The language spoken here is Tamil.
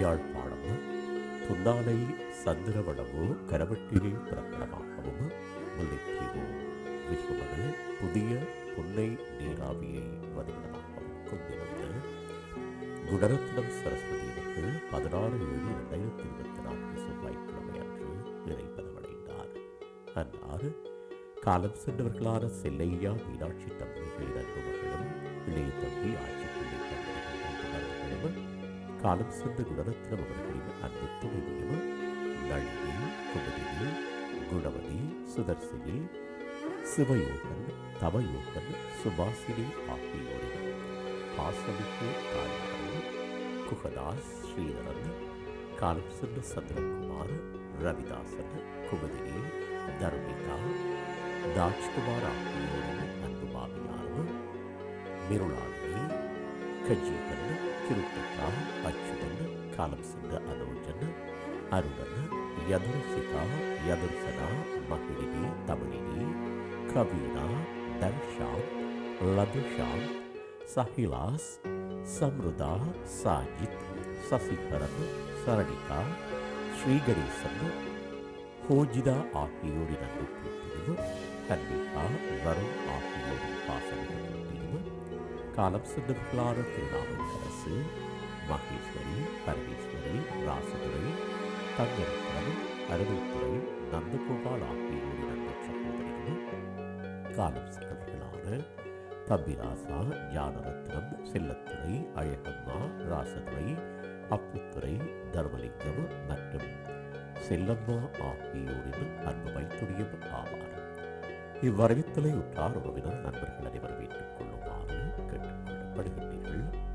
யாழ்ப்பாணம் துன்னாலை சந்திரவனமு கரவட்டிலே பிறப்பிடமாகவும் முல்லைத்தீவு மிகுமது புதிய புன்னை நீராவியை வதிவிடமாகவும் கொண்டிருந்த குணரத்னம் சரஸ்வதி அவர்கள் பதினாறு ஏழு இரண்டாயிரத்தி இருபத்தி நான்கு செவ்வாய்க்கிழமை அன்று இறைப்பதமடைந்தார் அன்னார் காலம் சென்றவர்களான செல்லையா மீனாட்சி தம்பிகளின் அன்புமகளும் இளைய தம்பி ஆட்சிப்பிள்ளை காலம் சென்ற குணரத்னம் அவர்களின் அன்பு துணைவியும் நளினி குமுதினி குணவதி சுதர்சினி சிவயோகன் தவயோகன் சுபாசினி ஆகியோரின் பாசமிக்கு தாயாரன் குகதாஸ் ஸ்ரீதரன் காலம் சென்ற சந்திரகுமார் ரவிதாசன் குமுதினி தர்மிகா ராஜ்குமார் ஆகியோரின் அன்பு மாமியாரும் மிருளான் கஜீவன் கிருத்திகா அச்சுதன் காலம் சென்ற அனோஜன் அருணன் யதுர்சிகா யதுர்சனா மகிழினி தமிழினி கவீனா தர்ஷாம் லதுஷாம் சஹிலாஸ் சம்ருதா சாஜித் சசிகரன் சரணிகா ஸ்ரீகணேசன் ஹோஜிதா ஆகியோரின் அன்பு கூட்டியும் கன்னிகா வருண் ஆகியோரின் பாசமிகு கூட்டியும் காலம் சென்றவர்களான திருநாவுக்கரசு மகேஸ்வரி பரமேஸ்வரி ராசதுரை தங்கரத்னம் அருமைத்துறை நந்தகோபால் ஆகியோரின் அன்பு சகோதரிகளும் காலம் சென்றவர்களான தம்பிராசா ஞானரத்னம் செல்லத்துறை அழகம்மா ராசதுரை அப்புத்துறை தர்மலிங்கம் மற்றும் செல்லம்மா ஆகியோரின் அன்பு மைத்துரியம் ஆவார். இவ்வரவித்தலை உற்றார் உறவினர் நண்பர்கள் அனைவரும் ஏற்றுக் கொள்ளுமாறு